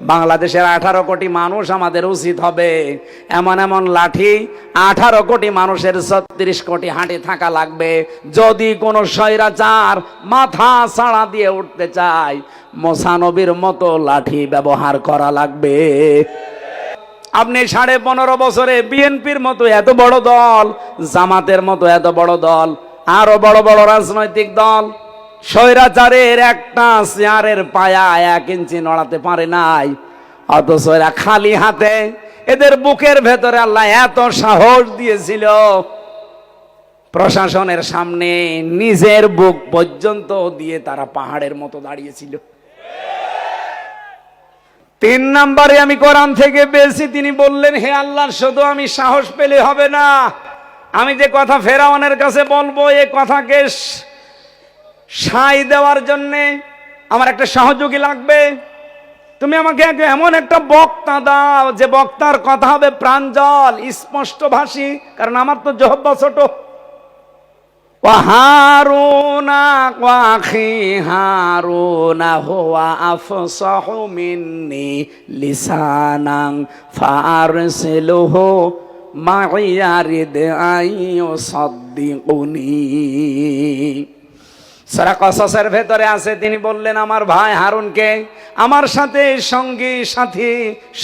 বাংলাদেশের আঠারো কোটি মানুষ আমাদের উচিত হবে। এমন এমন লাঠি, আঠারো কোটি মানুষের ছত্রিশ কোটি হাঁটি থাকা লাগবে। যদি কোনো স্বৈরাচার মাথা ছাড়া দিয়ে উঠতে চায়, মোসানবির মতো লাঠি ব্যবহার করা লাগবে। আপনি সাড়ে পনেরো বছরে বিএনপির মতো এত বড় দল, জামাতের মতো এত বড় দল, আরও বড় বড় রাজনৈতিক দল স্বৈরাচারের একটা চেয়ারের পায়া এক ইঞ্চি নড়াতে পারে নাই। অথচ এরা খালি হাতে, এদের বুকের ভেতরে আল্লাহ এত সাহস দিয়েছিল। প্রশাসনের সামনে নিজের বুক পর্যন্ত দিয়ে তারা পাহাড়ের মতো দাঁড়িয়েছিল। তিন নম্বরে আমি কোরআন থেকে পেয়েছি, তিনি বললেন, হে আল্লাহ শুধু আমি সাহস পেলে হবে না। আমি যে কথা ফেরাওয়ানের কাছে বলব, এ কথাকে স- সাই দেওয়ার জন্যে আমার একটা সহযোগী লাগবে। তুমি আমাকে এমন একটা বক্তা দাও, যে বক্তার কথা হবে প্রাঞ্জল স্পষ্ট ভাষী কারণ আমার তো জহব্বা ছোট। হারুনা কাখি লিসানাং সারা কসসের ভেতরে আছে। তিনি বললেন, আমার ভাই হারুনকে আমার সাথে সঙ্গী, সাথী,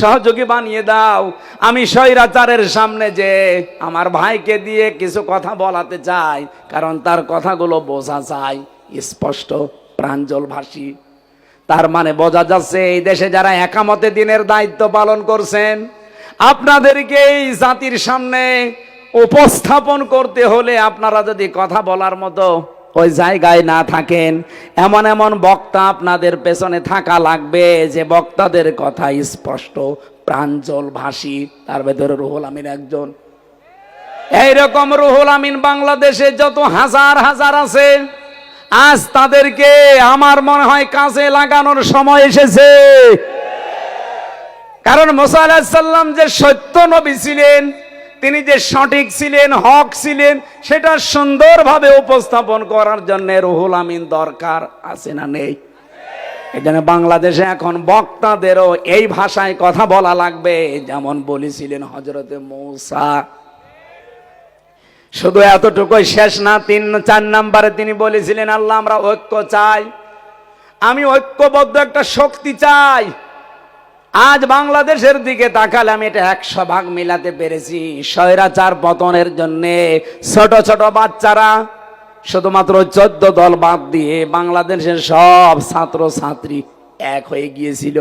সহযোগী বানিয়ে দাও। আমি স্বৈরাচারের সামনে যে আমার ভাইকে দিয়ে কিছু কথা বলাতে চাই, কারণ তার কথাগুলো বোঝা যায় স্পষ্ট প্রাঞ্জল ভাষী তার মানে বোঝা যাচ্ছে এই দেশে যারা একামতে দিনের দায়িত্ব পালন করছেন, আপনাদেরকে এই জাতির সামনে উপস্থাপন করতে হলে আপনারা যদি কথা বলার মতো ওই জায়গায় না থাকেন। এমন এমন বক্তা আপনাদের পেছনে থাকা লাগবে, যে বক্তাদের কথা স্পষ্ট, প্রাঞ্জল ভাষী, তার ভেতরে রুহুল আমিন একজন। এইরকম রুহুল আমিন বাংলাদেশে যত হাজার হাজার আছে, আজ তাদেরকে আমার মনে হয় কাজে লাগানোর সময় এসেছে। কারণ মোসা আলাহিসাল্লাম যে সত্য নবী ছিলেন তিনি যে সঠিক ছিলেন, হক ছিলেন, সেটা সুন্দরভাবে উপস্থাপন করার জন্য রুহুল আমিন দরকার আছে না নেই? এই জন্য বাংলাদেশে এখন বক্তাদেরও এই ভাষায় কথা বলা লাগবে। যেমন বলেছিলেন হজরতে মৌসা। শুধু এতটুকুই শেষ না, তিন, চার নাম্বারে তিনি বলেছিলেন, আল্লাহ আমরা ঐক্য চাই। আমি ঐক্যবদ্ধ একটা শক্তি চাই। আজ বাংলাদেশের দিকে তাকালে আমি এটা একশো ভাগ মিলাতে পেরেছি। স্বৈরাচার পতনের জন্য ছোট ছোট বাচ্চারা শুধুমাত্র চোদ্দ দল বাদ দিয়ে বাংলাদেশের সব ছাত্র ছাত্রী এক হয়ে গিয়েছিল।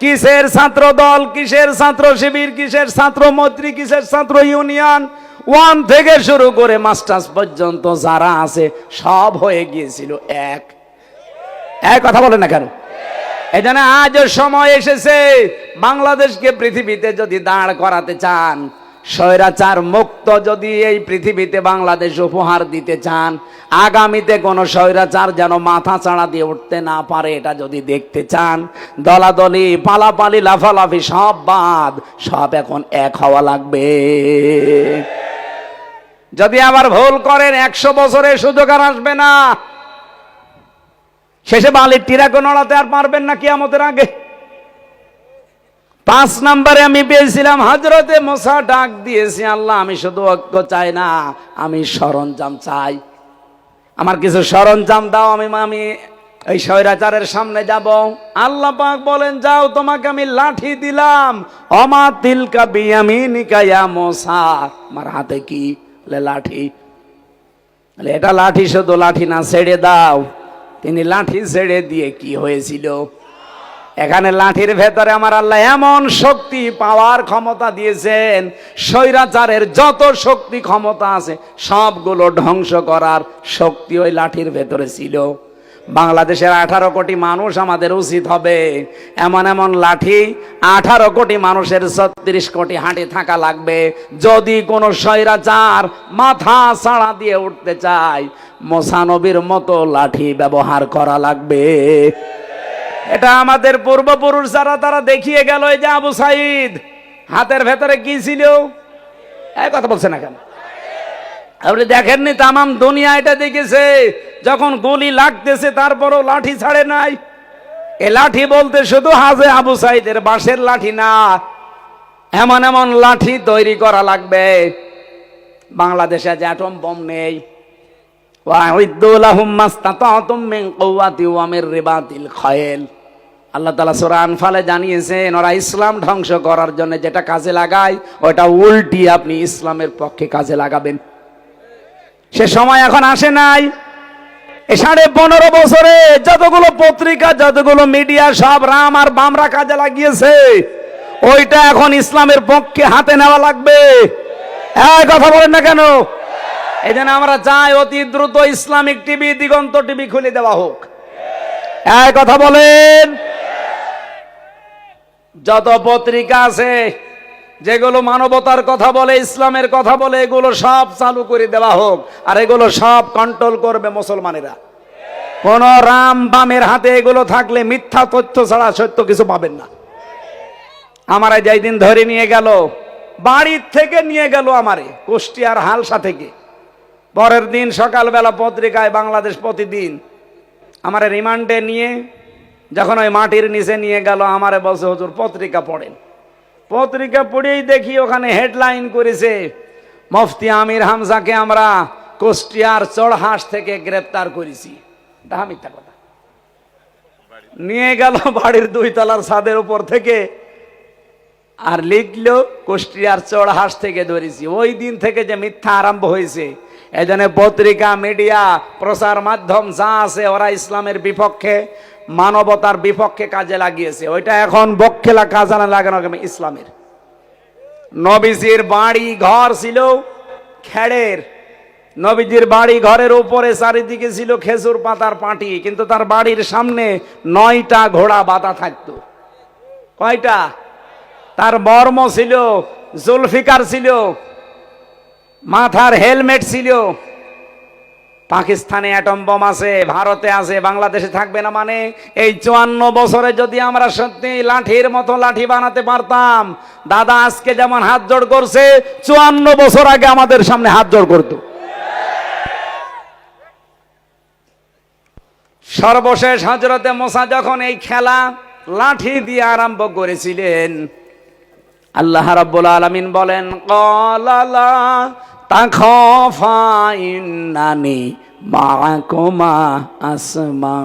কিসের ছাত্র দল, কিসের ছাত্র শিবির, কিসের ছাত্র মৈত্রী, কিসের ছাত্র ইউনিয়ন? ওয়ান থেকে শুরু করে মাস্টার্স পর্যন্ত যারা আছে সব হয়ে গিয়েছিল এক। এক কথা বলে না কেন? এই জন্য আজও সময় এসেছে। বাংলাদেশকে পৃথিবীতে যদি দাঁড় করাতে চান, স্বৈরাচার মুক্ত যদি এই পৃথিবীতে বাংলাদেশ উপহার দিতে চান, আগামীতে কোনো স্বৈরাচার যেন মাথা চাড়া দিয়ে উঠতে না পারে, এটা যদি দেখতে চান, দলাদলি, পালাপালি, লাফালাফি, সব বাদ, সব এখন এক হওয়া লাগবে। যদি আবার ভুল করেন, একশো বছরের সুযোগ আর আসবে না। শেষে বালির টিরাকে নড়াতে আর পারবেন না কিয়ামতের আগে। পাঁচ নম্বরে আমি পেয়েছিলাম হজরতে মশা ডাক দিয়েছি, আল্লাহ, আমি শুধু ঐক্য চাই না, আমি সরঞ্জাম চাই। আমার কিছু সরঞ্জাম দাও, আমি আমি এই স্বৈরাচারের সামনে যাব। আল্লাহ পাক বলেন, যাও, তোমাকে আমি লাঠি দিলাম। অমা তিলকা বিয়ামিনিকা ইয়া মোসা। আমার হাতে কি? লাঠি। এটা লাঠি, শুধু লাঠি না, ছেড়ে দাও। তিনি লাঠি ছেড়ে দিয়ে কি হয়েছিল? এখানে লাঠির ভেতরে আমার আল্লাহ এমন শক্তি, পাওয়ার ক্ষমতা দিয়েছেন, স্বৈরাচারের যত শক্তি ক্ষমতা আছে, সবগুলো ধ্বংস করার শক্তি ওই লাঠির ভেতরে ছিল। বাংলাদেশের আঠারো কোটি মানুষ আমাদের উচিত হবে। এমন এমন লাঠি, আঠারো কোটি মানুষের ছত্রিশ কোটি হাঁটি থাকা লাগবে। যদি কোনো স্বৈরাচার মাথা ছাড়া দিয়ে উঠতে চায়, মোসানবির মতো লাঠি ব্যবহার করা লাগবে। এটা আমাদের পূর্বপুরুষ যারা, তারা দেখিয়ে গেল এই যে আবু সাইদ। হাতের ভেতরে কি ছিল? এই কথা বলছে না কেন? আপনি দেখেননি তামাম দুনিয়া এটা দেখেছে। যখন গুলি লাগতেছে, তারপরও লাঠি ছাড়ে নাই। এ লাঠি বলতে শুধু হাজে আবু সাইদের বাঁশের লাঠি না, এমন এমন লাঠি তৈরি করা লাগবে। বাংলাদেশে যে অ্যাটম বোম নেই। আল্লাহ তাআলা সূরা আনফালে ওরা ইসলাম ধ্বংস করার জন্য যেটা কাজে লাগায়, ওটা উল্টি আপনি ইসলামের পক্ষে কাজে লাগাবেন। সে সময় এখন আসে নাই। সাড়ে পনেরো বছরে যতগুলো পত্রিকা, যতগুলো মিডিয়া সব রাম আর বামরা কাজে লাগিয়েছে। ওইটা এখন ইসলামের পক্ষে হাতে নেওয়া লাগবে। কথা বলেন না কেন? এই জন্য আমরা চাই অতি দ্রুত ইসলামিক টিভি, দিগন্ত টিভি খুলে দেওয়া হোক। কথা বলেন। যত পত্রিকা আছে যেগুলো মানবতার কথা বলে, ইসলামের কথা বলে, এগুলো সব চালু করে দেওয়া হোক, আর এগুলো সব কন্ট্রোল করবে মুসলমানেরা। কোন রাম বামের হাতে এগুলো থাকলে মিথ্যা তথ্য ছাড়া সত্য কিছু পাবেন না। আমার যেই দিন ধরে নিয়ে গেল, বাড়ির থেকে নিয়ে গেল আমারে, কুষ্টিয়ার হালসা থেকে। পরের দিন সকালবেলা পত্রিকায় বাংলাদেশ প্রতিদিন আমার রিমান্ডে নিয়ে, যখন ওই মাটির নিচে নিয়ে গেল, আমারে বলছে, হুজুর, পত্রিকা পড়েন। পত্রিকা পড়েই দেখি ওখানে হেডলাইন করেছে, মুফতি আমির হামজাকে আমরা কুষ্টিয়ার চড়হাঁস থেকে গ্রেপ্তার করেছি। এটা মিথ্যা কথা। নিয়ে গেল বাড়ির দুই তলার ছাদের উপর থেকে আর লিখলো, কুষ্টিয়ার চড়হাঁস থেকে ধরেছি। ওই দিন থেকে যে মিথ্যা আরম্ভ হয়েছে, এজন্য পত্রিকা, মিডিয়া, প্রচার মাধ্যম যা আছে ওরা ইসলামের বিপক্ষে মানবতার বিপক্ষে কাজে লাগিয়েছে। ওইটা এখন বক্ষেলা কাজে না লাগানো ইসলামের। নবীজির বাড়ি ঘর ছিল খেড়ের। নবীজির বাড়ি ঘরের উপরে চারিদিকে ছিল খেজুর পাতার পাটি, কিন্তু তার বাড়ির সামনে নয়টা ঘোড়া বাঁধা থাকতো। কয়টা? তার বর্ম ছিল, জুলফিকার ছিল, মাথার হেলমেট ছিল পাকিস্তানে অ্যাটম বোম আছে, ভারতে আছে, বাংলাদেশে থাকবে না মানে এই চুয়ান্ন বছরে যদি আমরা সত্যি লাঠির মতো লাঠি বানাতে পারতাম, দাদা আজকে যেমন হাত জোড় করছে, চুয়ান্ন বছর আগে আমাদের সামনে হাত জোড় করতো। সর্বশেষ হজরতে মোসা যখন এই খেলা লাঠি দিয়ে আরম্ভ করেছিলেন, আল্লাহ রাব্বুল আলামিন বলেন কলালা তাখফা ইন্নানি মাকুমা আসমা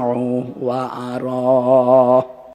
ওয়া আরা।